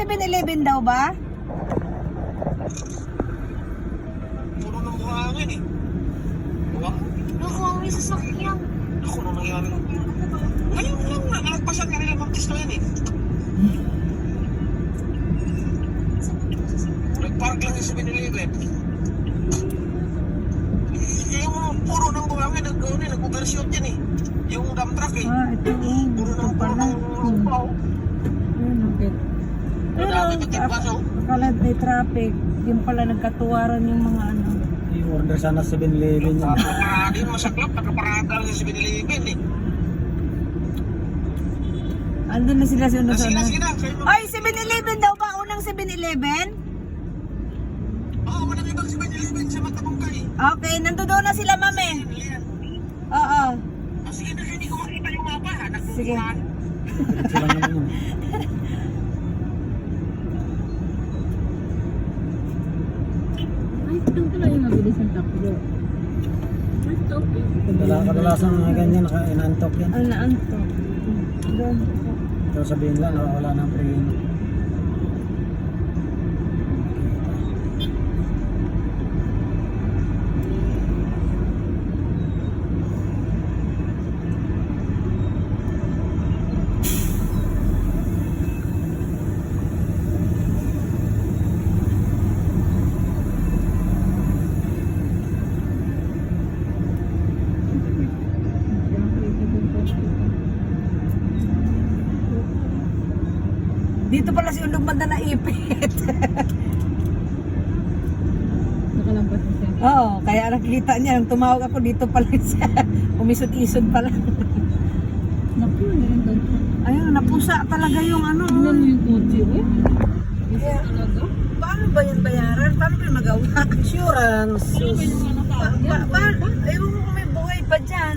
7-Eleven daw ba? Puro ng buhangin eh. Buwang. Nakuha may sasakyan. Ako nung nangyari. Ngayon lang na, nalagpasan nga nila Mang Cristo yan eh. Nagpark lang yung 7-Eleven. Eh, Yung puro ng buhangin, nag ano, eh, nag-overshoot yan eh. Yung dump truck eh. Ah, ito. Puro ng puro pala. ng lupa oh. Ayun, okay. Pero, Akala may traffic. Yung pala nagkatuwaran yung mga ano. I-order sana 7-Eleven yan. Nakaparada yung masaklap, nakaparada lang yung 7-Eleven eh. Andun na sila sa Ah, una sa Sige na, una. sige na. Sa'yo mo. Ay, 7-Eleven daw ba? Unang 7-Eleven? Oo, walang ibang 7-Eleven sa Matabungkay. Okay, nandoon na sila, ma'am eh. Oo. Ah, sige na, hindi ko makita yung mapa. ha. Sige. Ito pala yung mabilis ang takbo. Ay, ito. Kadala- Kadalasan mga ganyan, naka inantok yan. Ano, anto? Doon. Pero sabihin lang, nawawala ng preno. Dito pala si Undong Banda na ipit. Nakalampas na siya. Oo, kaya nakikita niya, nung tumawag ako dito pala siya. Umisod-isod pala. Naku, ano yung? Ayun, napusa talaga yung ano. Mo yung kotse, eh. Kaya- talaga. Paano ba yan bayaran? Paano ba yung magawa? Insurance! Ano ba yung ano Pa, pa, pa, ayaw mo kung may buhay pa dyan.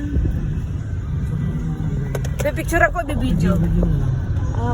May picture ako, may video. Video lang.